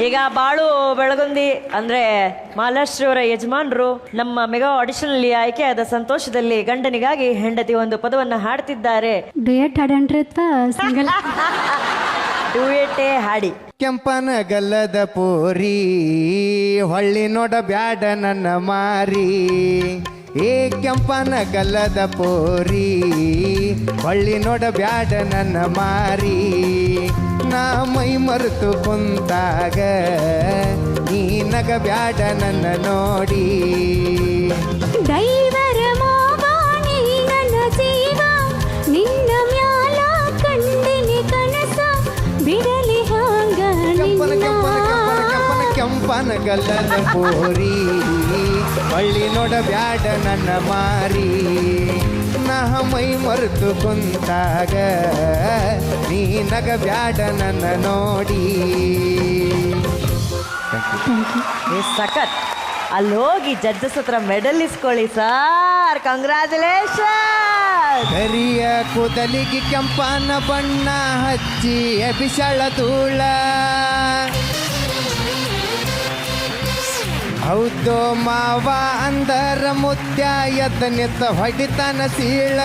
ಈಗ ಬಾಳು ಬೆಳಗುಂದಿ ಅಂದ್ರೆ ಮಾಲಾಶ್ರೀವರ ಯಜಮಾನರು ನಮ್ಮ ಮೆಗಾ ಆಡಿಷನ್ ಅಲ್ಲಿ ಆಯ್ಕೆಯಾದ ಸಂತೋಷದಲ್ಲಿ ಗಂಡನಿಗಾಗಿ ಹೆಂಡತಿ ಒಂದು ಪದವನ್ನ ಹಾಡ್ತಿದ್ದಾರೆ. ಡುಯೆಟ್ ಹಾಡನ್ರಿ ಅಥವಾ ಸಿಂಗಲ್? ಡುಯೆಟೆ ಹಾಡಿ. ಕೆಂಪನ ಗಲ್ಲದ ಪೋರಿ ಹೊಳ್ಳಿ ನೋಡ ಬ್ಯಾಡ ನನ್ನ ಮಾರಿ. ಏ ಕೆಂಪನ ಗಲ್ಲದ ಪೋರಿ ಹೊಳ್ಳಿ ನೋಡ ಬ್ಯಾಡ ನನ್ನ ಮಾರಿ. ನಾ ಮೈ ಮರೆತು ಕುಂತಾಗ ನೀ ನಗ ಬ್ಯಾಡ ನನ್ನ ನೋಡಿ. ದೈವರ ಮಾವಾಣಿ ನನ್ನ ಜೀವ ನಿನ್ನ ಮ್ಯಾಲ ಕಂಡಿನಿ ಕನಸ ಬಿಡಲಿ ಹಾಂಗ ಕೆಂಪನ ಕೆಂಪನ ಪೋರಿ. ಹಳ್ಳಿ ನೋಡ ಬ್ಯಾಡ ನನ್ನ ಮಾರಿ. ಮೈ ಮರೆತು ಕುಂತಾಗ ನೀ ನಗ ಬ್ಯಾಡ ನನ್ನ ನೋಡಿ. ಏ ಸಖತ್. ಅಲ್ಲಿ ಹೋಗಿ ಜಡ್ಜಸ್ ಹತ್ರ ಮೆಡಲ್ ಇಸ್ಕೊಳ್ಳಿ ಸರ್ ಕಂಗ್ರ್ಯಾಚುಲೇಷನ್ ಕರಿಯ ಕೂದಲಿಗೆ ಕೆಂಪನ ಬಣ್ಣ ಹಚ್ಚಿ ಎಬಿಸಳ ಧೂಳ. ಹೌದು ಮಾವ ಅಂದರ ಮುತ್ಯ ಎದ್ದ ನಿತ್ತ ಹೊಡಿತಾನ ಸೀಳ.